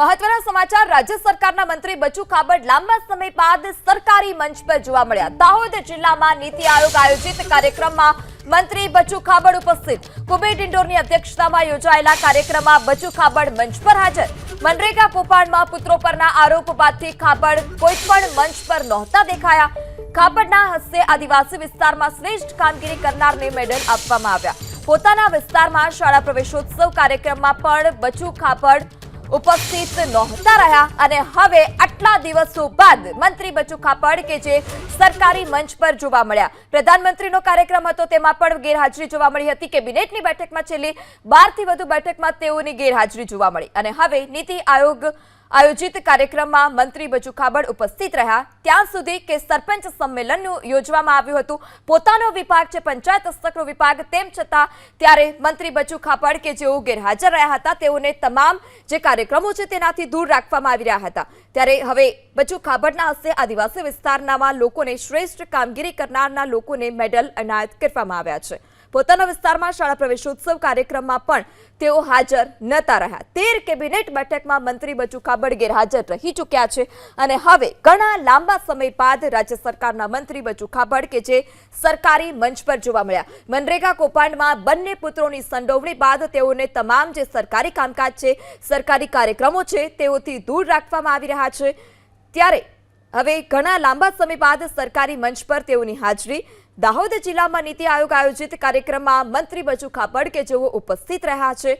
મહત્વના સમાચાર, રાજ્ય સરકારના મંત્રી બચુ ખાબડ લાંબા સમય બાદ સરકારી મંચ પર જોવા મળ્યા. દાહોદ જિલ્લામાં નીતિ આયોગ આયોજિત કાર્યક્રમમાં મંત્રી બચુ ખાબડ ઉપસ્થિત. કુબેર ડિંડોરની અધ્યક્ષતામાં યોજાયેલા કાર્યક્રમમાં બચુ ખાબડ મંચ પર હાજર. મનરેગા કૌભાંડમાં પુત્રો પરના આરોપ બાદથી ખાબડ કોઈ પણ મંચ પર નહોતા દેખાયા. ખાબડના હસ્તે આદિવાસી વિસ્તારમાં શ્રેષ્ઠ કામગીરી કરનારને મેડલ આપવામાં આવ્યા. પોતાના વિસ્તારમાં શાળા પ્રવેશોત્સવ કાર્યક્રમમાં પણ બચુ ખાબડ ઉપસ્થિત નહોતા રહ્યા અને હવે આટલા દિવસો બાદ મંત્રી બચુ ખાપડ કે જે સરકારી મંચ પર જોવા મળ્યા. પ્રધાનમંત્રીનો કાર્યક્રમ હતો તેમાં પણ ગેરહાજરી જોવા મળી હતી. કેબિનેટની બેઠકમાં છેલ્લી બારથી વધુ બેઠકમાં તેઓની ગેરહાજરી જોવા મળી. અને હવે નીતિ આયોગ આયોજિત કાર્યક્રમમાં મંત્રી બચુ ખાબડ ઉપસ્થિત રહ્યા. ત્યાં સુધી કે સરપંચ સંમેલનનું યોજવામાં આવ્યું હતું. પોતાનો વિભાગ છે, પંચાયત હસ્તકનો વિભાગ. તેમ છતાં ત્યારે મંત્રી બચુ ખાબડ કે જેઓ ગેરહાજર રહ્યા હતા, તેઓને તમામ જે કાર્યક્રમો છે તેનાથી દૂર રાખવામાં આવી રહ્યા હતા. ત્યારે હવે બચુ ખાબડના હસ્તે આદિવાસી વિસ્તારના લોકોને શ્રેષ્ઠ કામગીરી કરનારના લોકોને મેડલ એનાયત કરવામાં આવ્યા છે. પોતાના વિસ્તારમાં શાળા પ્રવેશોત્સવ કાર્યક્રમમાં પણ તેઓ હાજર નતા રહ્યા. તેર કેબિનેટ બેઠકમાં મંત્રી બચુકા ખાબડ ગેરહાજર રહી ચૂક્યા છે અને હવે ઘણા લાંબા સમય બાદ રાજ્ય સરકારના મંત્રી બચુ ખાબડ કે જે સરકારી મંચ પર જોવા મળ્યા. મનરેગા કૌભાંડમાં બંને પુત્રોની સંડોવણી બાદ તેઓને તમામ જે સરકારી કામકાજ છે, સરકારી કાર્યક્રમો છે તેઓથી દૂર રાખવામાં આવી રહ્યા છે. ત્યારે હવે ઘણા લાંબા સમય બાદ સરકારી મંચ પર તેઓની હાજરી. દાહોદ જિલ્લામાં નીતિ આયોગ આયોજિત કાર્યક્રમમાં મંત્રી બચુ ખાપડ કે જેઓ ઉપસ્થિત રહ્યા છે.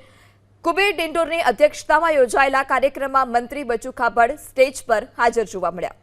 કુબેર ડિંડોરની અધ્યક્ષતામાં યોજાયેલા કાર્યક્રમમાં મંત્રી બચુ ખાપડ સ્ટેજ પર હાજર જોવા મળ્યા.